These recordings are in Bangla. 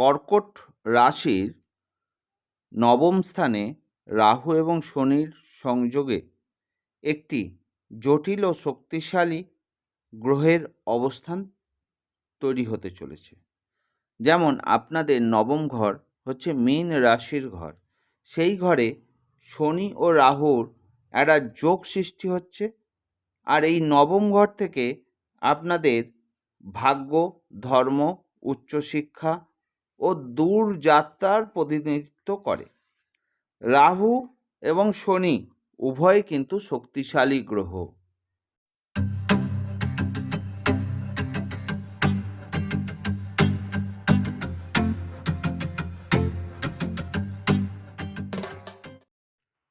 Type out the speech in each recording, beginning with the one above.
কর্কট রাশির নবম স্থানে রাহু এবং শনির সংযোগে একটি জটিল ও শক্তিশালী গ্রহের অবস্থান তৈরি হতে চলেছে। যেমন আপনাদের নবম ঘর হচ্ছে মীন রাশির ঘর। সেই ঘরে শনি ও রাহুর একটা যোগ সৃষ্টি হচ্ছে। আর এই নবম ঘর থেকে আপনাদের ভাগ্য, ধর্ম, উচ্চশিক্ষা ও দূর যাত্রার প্রতিনিধিত্ব করে। রাহু এবং শনি উভয় কিন্তু শক্তিশালী গ্রহ।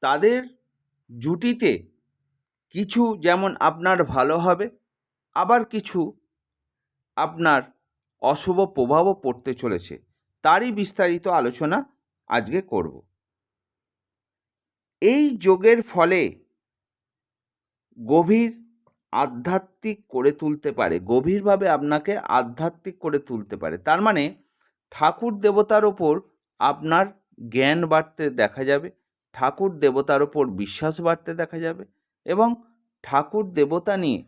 তাদের জুটিতে কিছু যেমন আপনার ভালো হবে, আবার কিছু আপনার অশুভ প্রভাবও পড়তে চলেছে। তারই বিস্তারিত আলোচনা আজকে করব। এই যোগের ফলে গভীর আধ্যাত্মিক করে তুলতে পারে, গভীরভাবে আপনাকে আধ্যাত্মিক করে তুলতে পারে। তার মানে ঠাকুর দেবতার ওপর আপনার জ্ঞান বাড়তে দেখা যাবে, ঠাকুর দেবতার ওপর বিশ্বাস বাড়তে দেখা যাবে এবং ঠাকুর দেবতা নিয়ে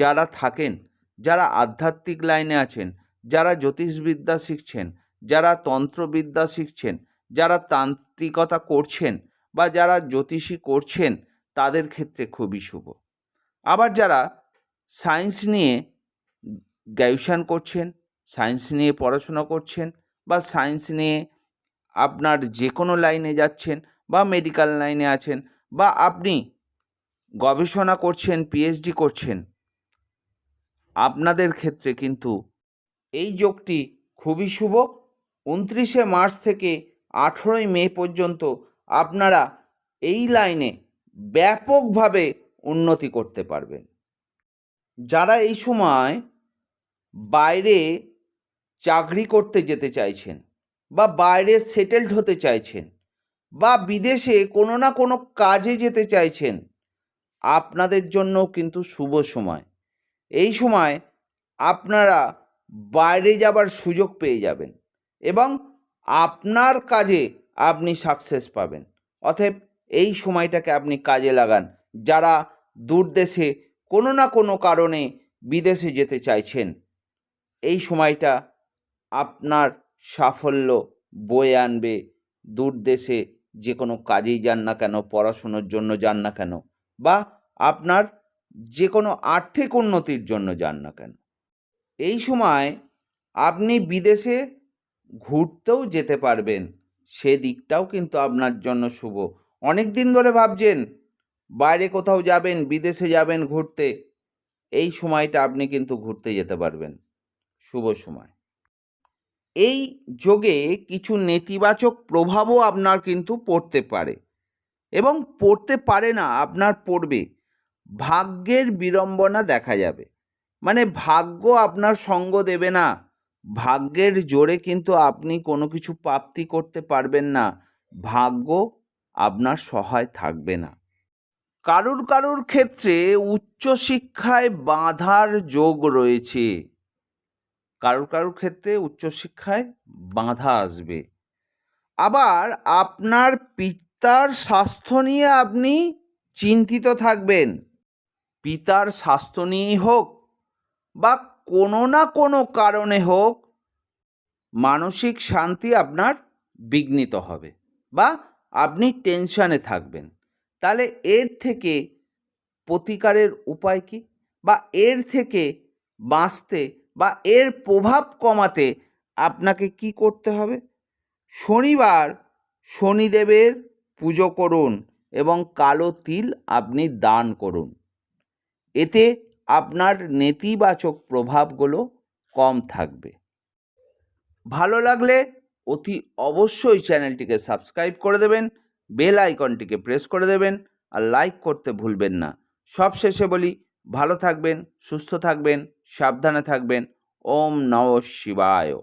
যারা থাকেন, যারা আধ্যাত্মিক লাইনে আছেন, যারা জ্যোতিষবিদ্যা শিখছেন যারা তন্ত্রবিদ্যা শিখছেন, যারা তান্ত্রিকতা করছেন বা যারা জ্যোতিষী করছেন, তাদের ক্ষেত্রে খুবই শুভ। আবার যারা সায়েন্স নিয়ে গ্র্যাজুয়েশন করছেন, সায়েন্স নিয়ে পড়াশোনা করছেন বা সায়েন্স নিয়ে আপনার যে কোনো লাইনে যাচ্ছেন বা মেডিকেল লাইনে আছেন বা আপনি গবেষণা করছেন, পিএইচডি করছেন, আপনাদের ক্ষেত্রে কিন্তু এই যোগটি খুবই শুভ উনত্রিশে মার্চ থেকে আঠেরোই মে পর্যন্ত আপনারা এই লাইনে ব্যাপকভাবে উন্নতি করতে পারবেন। যারা এই সময় বাইরে চাকরি করতে যেতে চাইছেন বা বাইরে সেটেলড হতে চাইছেন বা বিদেশে কোনো না কোনো কাজে যেতে চাইছেন, আপনাদের জন্য কিন্তু শুভ সময়। এই সময় আপনারা বাইরে যাবার সুযোগ পেয়ে যাবেন। এবং আপনার কাজে আপনি সাকসেস পাবেন। অতএব এই সময়টাকে আপনি কাজে লাগান। যারা দূর দেশে কোনো না কোনো কারণে বিদেশে যেতে চাইছেন, এই সময়টা আপনার সাফল্য বয়ে আনবে। দূর দেশে যে কোনো কাজেই যান না কেন, পড়াশুনোর জন্য যান না কেন, বা আপনার যে কোনো আর্থিক উন্নতির জন্য যান না কেন। এই সময় আপনি বিদেশে ঘুরতেও যেতে পারবেন। সে দিকটাও কিন্তু আপনার জন্য শুভ। অনেক দিন ধরে ভাবছেন, বাইরে কোথাও যাবেন, বিদেশে যাবেন ঘুরতে। এই সময়টা আপনি কিন্তু ঘুরতে যেতে পারবেন। শুভ সময়। এই যোগে কিছু নেতিবাচক প্রভাবও আপনার কিন্তু পড়তে পারে। এবং পড়তে পারে না, আপনার পড়বে। ভাগ্যের বিড়ম্বনা দেখা যাবে। মানে ভাগ্য আপনার সঙ্গ দেবে না। ভাগ্যের জোরে কিন্তু আপনি কোনো কিছু প্রাপ্তি করতে পারবেন না। ভাগ্য আপনার সহায় থাকবে না। কারুর কারুর ক্ষেত্রে উচ্চশিক্ষায় বাধার যোগ রয়েছে। কারুর কারুর ক্ষেত্রে উচ্চশিক্ষায় বাধা আসবে। আবার আপনার পিতার স্বাস্থ্য নিয়ে আপনি চিন্তিত থাকবেন। পিতার স্বাস্থ্য নিয়েই হোক বা কোনো না কোনো কারণে হোক, মানসিক শান্তি আপনার বিঘ্নিত হবে বা আপনি টেনশানে থাকবেন। তাহলে এর থেকে প্রতিকারের উপায় কী? বা এর থেকে বাঁচতে বা এর প্রভাব কমাতে আপনাকে কি করতে হবে? শনিবার শনিদেবের পুজো করুন এবং কালো তিল আপনি দান করুন। এতে আপনার নেতিবাচক প্রভাবগুলো কম থাকবে। ভালো লাগলে অতি অবশ্যই চ্যানেলটিকে সাবস্ক্রাইব করে দেবেন, বেল আইকনটিকে প্রেস করে দেবেন, আর লাইক করতে ভুলবেন না। সবশেষে বলি, ভালো থাকবেন, সুস্থ থাকবেন, সাবধানে থাকবেন। ওম নম শিবায়।